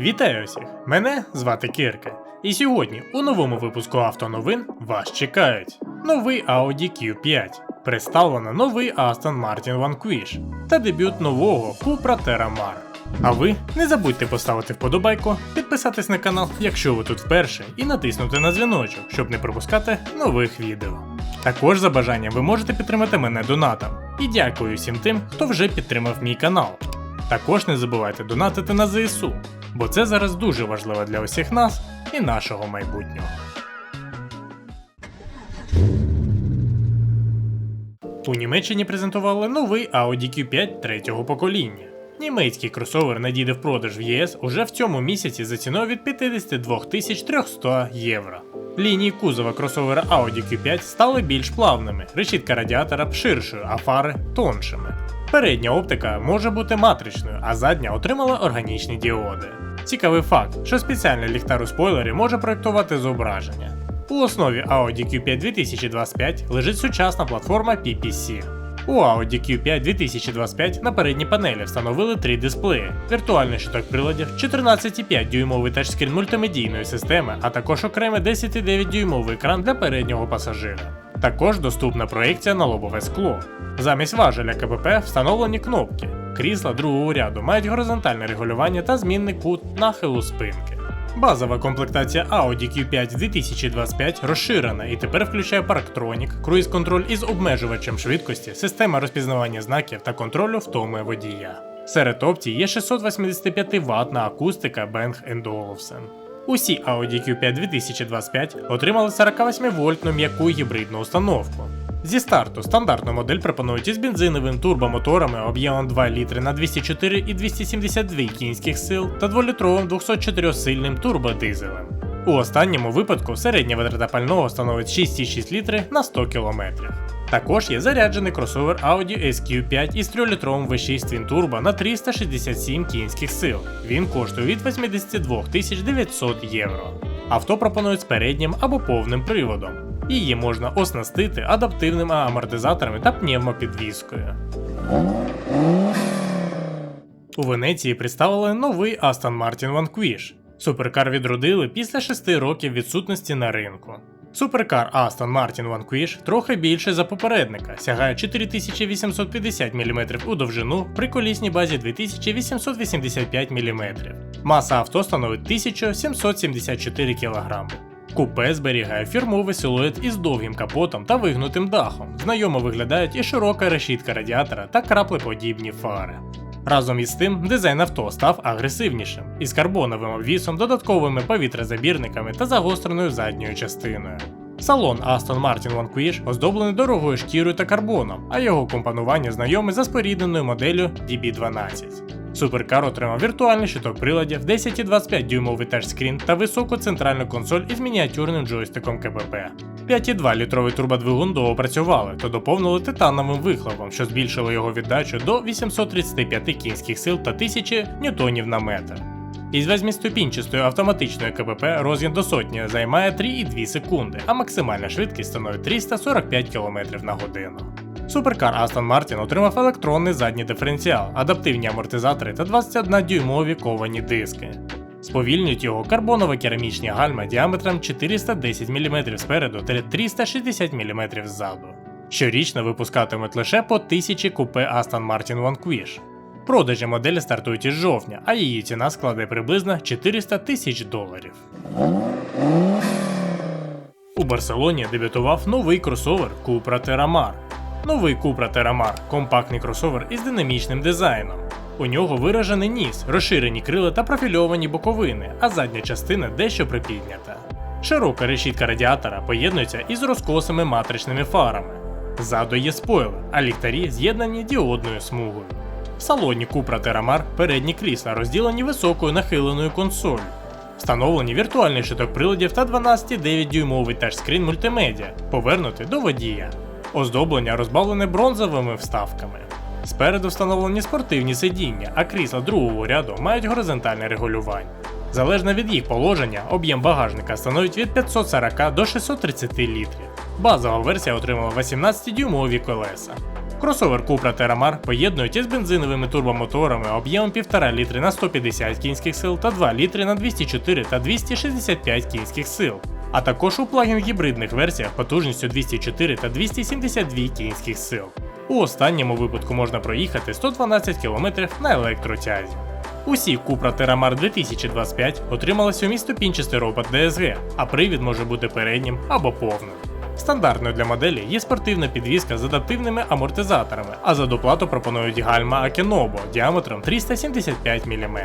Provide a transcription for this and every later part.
Вітаю всіх! Мене звати Кирка. І сьогодні у новому випуску автоновин вас чекають новий Audi Q5, представлено новий Aston Martin Vanquish та дебют нового Cupra Terramar. А ви не забудьте поставити вподобайку, підписатись на канал, якщо ви тут вперше, і натиснути на дзвіночок, щоб не пропускати нових відео. Також за бажанням ви можете підтримати мене донатом. І дякую всім тим, хто вже підтримав мій канал. Також не забувайте донатити на ЗСУ, бо це зараз дуже важливо для усіх нас і нашого майбутнього. У Німеччині презентували новий Audi Q5 третього покоління. Німецький кросовер надійде в продаж в ЄС уже в цьому місяці за ціною від 52 300 євро. Лінії кузова кросовера Audi Q5 стали більш плавними, решітка радіатора ширшою, а фари тоншими. Передня оптика може бути матричною, а задня отримала органічні діоди. Цікавий факт, що спеціальний ліхтар у спойлері може проєктувати зображення. У основі Audi Q5 2025 лежить сучасна платформа PPC. У Audi Q5 2025 на передній панелі встановили три дисплеї, віртуальний щиток приладів, 14,5 дюймовий тачскрін мультимедійної системи, а також окремий 10,9 дюймовий екран для переднього пасажира. Також доступна проекція на лобове скло. Замість важеля КПП встановлені кнопки. Крісла другого ряду мають горизонтальне регулювання та змінний кут нахилу спинки. Базова комплектація Audi Q5 2025 розширена і тепер включає парктронік, круїз-контроль із обмежувачем швидкості, система розпізнавання знаків та контролю втоми водія. Серед опцій є 685 ватна акустика Bang Olufsen. Усі Audi Q5 2025 отримали 48 вольтну м'яку гібридну установку. Зі старту стандартну модель пропонують із бензиновим турбомоторами об'ємом 2 літри на 204 і 272 кінських сил та 2-літровим 204-сильним турбодизелем. У останньому випадку середня витрата пального становить 6,6 літри на 100 км. Також є заряджений кросовер Audi SQ5 із 3-літровим V6 Twin Turbo на 367 кінських сил. Він коштує від 82 900 євро. Авто пропонують з переднім або повним приводом. Її можна оснастити адаптивними амортизаторами та пневмопідвіскою. У Венеції представили новий Aston Martin Vanquish. Суперкар відродили після 6 років відсутності на ринку. Суперкар Aston Martin Vanquish трохи більше за попередника, сягає 4850 мм у довжину при колісній базі 2885 мм. Маса авто становить 1774 кг. Купе зберігає фірмовий силует із довгим капотом та вигнутим дахом. Знайомо виглядають і широка решітка радіатора та краплеподібні фари. Разом із тим, дизайн авто став агресивнішим, із карбоновим обвісом, додатковими повітрозабірниками та загостреною задньою частиною. Салон Aston Martin Vanquish оздоблений дорогою шкірою та карбоном, а його компонування знайоме за спорідненою моделлю DB12. Суперкар отримав віртуальний щиток приладів, 10,25 дюймовий тачскрін та високу центральну консоль із мініатюрним джойстиком КПП. 5,2 літровий турбодвигун доопрацювали та доповнили титановим вихлопом, що збільшило його віддачу до 835 кінських сил та 1000 ньютонів на метр. Із восьмиступінчастою автоматичною КПП розгін до сотні займає 3,2 секунди, а максимальна швидкість становить 345 км на годину. Суперкар Aston Martin отримав електронний задній диференціал, адаптивні амортизатори та 21-дюймові ковані диски. Сповільнюють його карбоново-керамічні гальма діаметром 410 мм спереду та 360 мм ззаду. Щорічно випускатимуть лише по 1000 купе Aston Martin Vanquish. Продажі моделі стартують із жовтня, а її ціна складає приблизно 400 тисяч доларів. У Барселоні дебютував новий кросовер Cupra Terramar. Новий Cupra Terramar – компактний кросовер із динамічним дизайном. У нього виражений ніс, розширені крила та профільовані боковини, а задня частина дещо припіднята. Широка решітка радіатора поєднується із розкосими матричними фарами. Ззаду є спойлер, а ліхтарі з'єднані діодною смугою. В салоні Cupra Terramar передні крісла розділені високою нахиленою консолью. Встановлені віртуальний щиток приладів та 12,9 дюймовий тачскрін мультимедіа, повернутий до водія. Оздоблення розбавлене бронзовими вставками. Спереду встановлені спортивні сидіння, а крісла другого ряду мають горизонтальне регулювання. Залежно від їх положення, об'єм багажника становить від 540 до 630 літрів. Базова версія отримала 18-дюймові колеса. Кросовер Cupra Terramar поєднують із бензиновими турбомоторами об'ємом 1,5 літри на 150 кінських сил та 2 літри на 204 та 265 кінських сил, а також у плагін гібридних версіях потужністю 204 та 272 кінських сил. У останньому випадку можна проїхати 112 км на електротязі. Усі Cupra Terramar 2025 отримали сьоміступінчастий робот DSG, а привід може бути переднім або повним. Стандартною для моделі є спортивна підвізка з адаптивними амортизаторами, а за доплату пропонують гальма Akenobo діаметром 375 мм.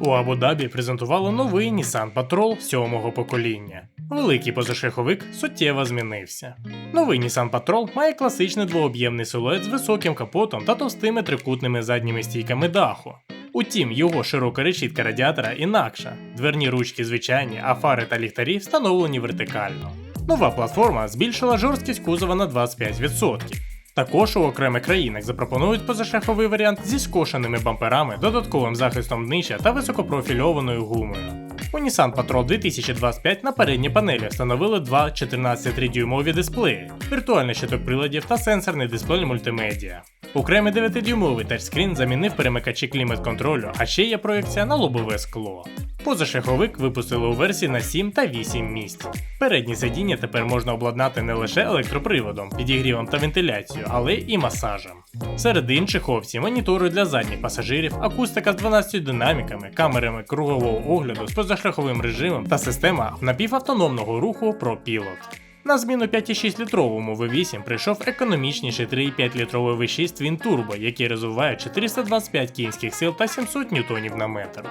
У Абу-Дабі презентували новий Nissan Patrol сьомого покоління. Великий позашляховик суттєво змінився. Новий Nissan Patrol має класичний двооб'ємний силует з високим капотом та товстими трикутними задніми стійками даху. Утім, його широка решітка радіатора інакша. Дверні ручки звичайні, а фари та ліхтарі встановлені вертикально. Нова платформа збільшила жорсткість кузова на 25%. Також у окремих країнах запропонують позашляховий варіант зі скошеними бамперами, додатковим захистом днища та високопрофільованою гумою. У Nissan Patrol 2025 на передній панелі встановили два 14,3-дюймові дисплеї, віртуальний щиток приладів та сенсорний дисплей мультимедіа. Окремий 9-дюймовий тачскрін замінив перемикачі клімат-контролю, а ще є проєкція на лобове скло. Позашляховик випустили у версії на 7 та 8 місць. Передні сидіння тепер можна обладнати не лише електроприводом, підігрівом та вентиляцією, але і масажем. Серед інших опцій монітори для задніх пасажирів, акустика з 12 динаміками, камерами кругового огляду з позашляховим режимом та система напівавтономного руху ProPilot. На зміну 5,6 літровому V8 прийшов економічніший 3,5 літровий V6 Twin Turbo, який розвиває 425 кінських сил та 700 ньютонів на метр.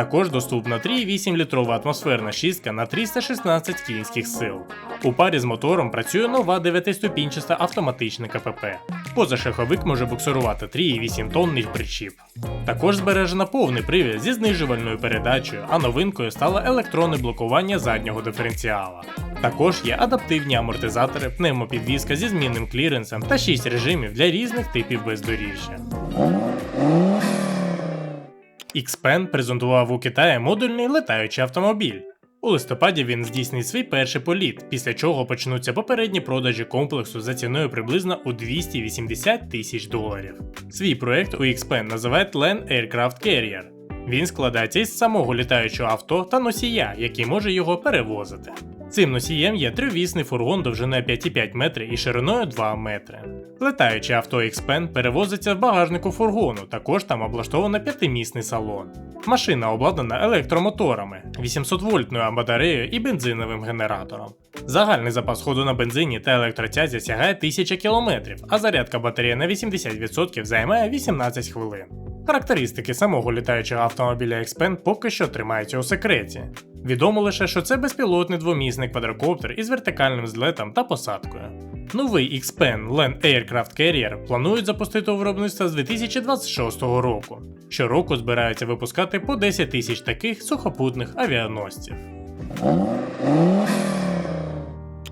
Також доступна 3,8 літрова атмосферна шістка на 316 кінських сил. У парі з мотором працює нова 9-ступінчаста автоматична КПП. Позашляховик може буксирувати 3,8 тонний причіп. Також збережено повний привід зі знижувальною передачею, а новинкою стало електронне блокування заднього диференціала. Також є адаптивні амортизатори, пневмопідвізка зі змінним кліренсом та 6 режимів для різних типів бездоріжжя. Xpen презентував у Китаї модульний летаючий автомобіль. У листопаді він здійснить свій перший політ, після чого почнуться попередні продажі комплексу за ціною приблизно у 280 тисяч доларів. Свій проект у Xpen називають Land Aircraft Carrier. Він складається із самого літаючого авто та носія, який може його перевозити. Цим носієм є тривісний фургон довжиною 5,5 метри і шириною 2 метри. Летаюче авто Xpen перевозиться в багажнику фургону, також там облаштовано п'ятимісний салон. Машина обладнана електромоторами, 800 вольтною батареєю і бензиновим генератором. Загальний запас ходу на бензині та електротязі сягає 1000 км, а зарядка батареї на 80% займає 18 хвилин. Характеристики самого літаючого автомобіля Xpen поки що тримаються у секреті. Відомо лише, що це безпілотний двомісний квадрокоптер із вертикальним злетом та посадкою. Новий Xpen Land Aircraft Carrier планують запустити у виробництво з 2026 року. Щороку збираються випускати по 10 тисяч таких сухопутних авіаносців.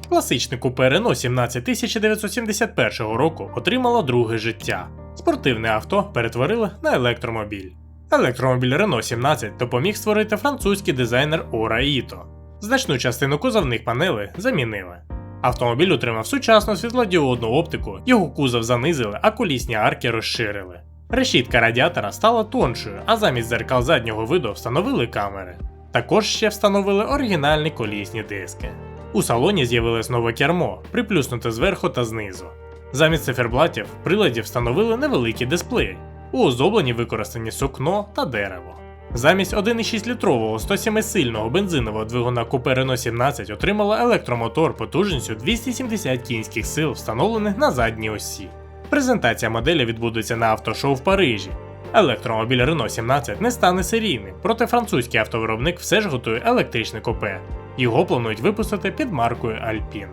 Класичне купе Renault 17 1971 року отримало друге життя. Спортивне авто перетворили на електромобіль. Електромобіль Renault 17 допоміг створити французький дизайнер Ора Іто. Значну частину кузовних панелей замінили. Автомобіль отримав сучасну світлодіодну оптику, його кузов занизили, а колісні арки розширили. Решітка радіатора стала тоншою, а замість зеркал заднього виду встановили камери. Також ще встановили оригінальні колісні диски. У салоні з'явилось нове кермо, приплюснуте зверху та знизу. Замість циферблатів приладів встановили невеликі дисплеї. У оздобленні використані сукно та дерево. Замість 1,6-літрового 107-сильного бензинового двигуна Coupe Renault 17 отримала електромотор потужністю 270 кінських сил, встановлених на задній осі. Презентація моделі відбудеться на автошоу в Парижі. Електромобіль Renault 17 не стане серійним, проте французький автовиробник все ж готує електричне купе. Його планують випустити під маркою Alpine.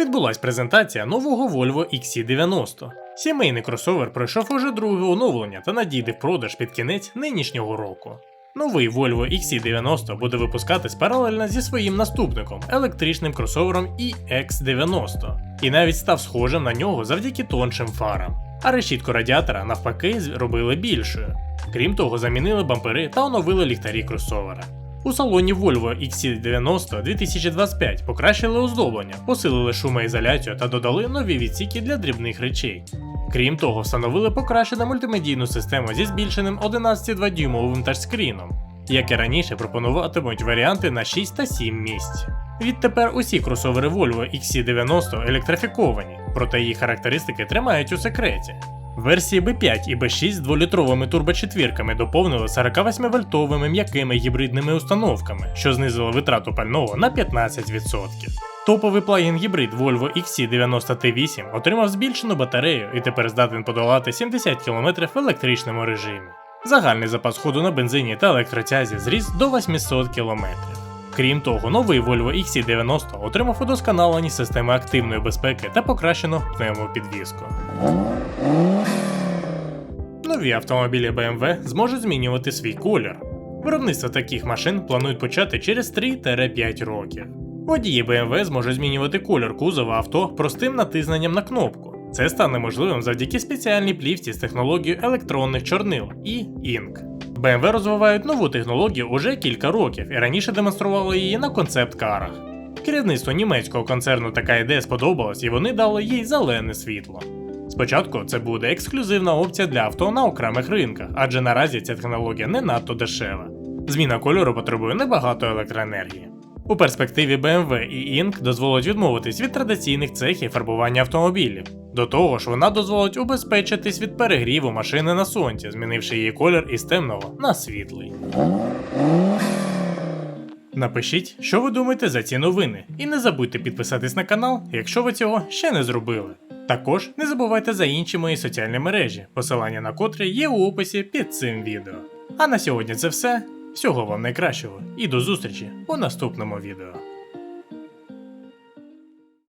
Відбулась презентація нового Volvo XC90. Сімейний кросовер пройшов уже друге оновлення та надійде в продаж під кінець нинішнього року. Новий Volvo XC90 буде випускатись паралельно зі своїм наступником електричним кросовером EX90, і навіть став схожим на нього завдяки тоншим фарам. А решітку радіатора навпаки зробили більшою. Крім того, замінили бампери та оновили ліхтарі кросовера. У салоні Volvo XC90 2025 покращили оздоблення, посилили шумоізоляцію та додали нові відсіки для дрібних речей. Крім того, встановили покращену мультимедійну систему зі збільшеним 11,2 дюймовим тачскріном. Як і раніше, пропонуватимуть варіанти на 6 та 7 місць. Відтепер усі кросовери Volvo XC90 електрифіковані, проте її характеристики тримають у секреті. Версії B5 і B6 з 2-літровими турбочетвірками доповнили 48-вольтовими м'якими гібридними установками, що знизило витрату пального на 15%. Топовий плагін гібрид Volvo XC90T8 отримав збільшену батарею і тепер здатен подолати 70 км в електричному режимі. Загальний запас ходу на бензині та електротязі зріс до 800 км. Крім того, новий Volvo XC90 отримав удосконалені системи активної безпеки та покращену пневмопідвізку. Нові автомобілі BMW зможуть змінювати свій колір. Виробництво таких машин планують почати через 3-5 років. Водії BMW зможуть змінювати колір кузова авто простим натисненням на кнопку. Це стане можливим завдяки спеціальній плівці з технологією електронних чорнил і Ink. BMW розвивають нову технологію уже кілька років і раніше демонстрували її на концепт-карах. Керівництво німецького концерну така ідея сподобалась і вони дали їй зелене світло. Спочатку це буде ексклюзивна опція для авто на окремих ринках, адже наразі ця технологія не надто дешева. Зміна кольору потребує небагато електроенергії. У перспективі BMW і Ink дозволить відмовитись від традиційних цехів фарбування автомобілів. До того ж, вона дозволить убезпечитись від перегріву машини на сонці, змінивши її колір із темного на світлий. Напишіть, що ви думаєте за ці новини, і не забудьте підписатись на канал, якщо ви цього ще не зробили. Також не забувайте за інші мої соціальні мережі, посилання на котрі є у описі під цим відео. А на сьогодні це все. Всього вам найкращого і до зустрічі у наступному відео.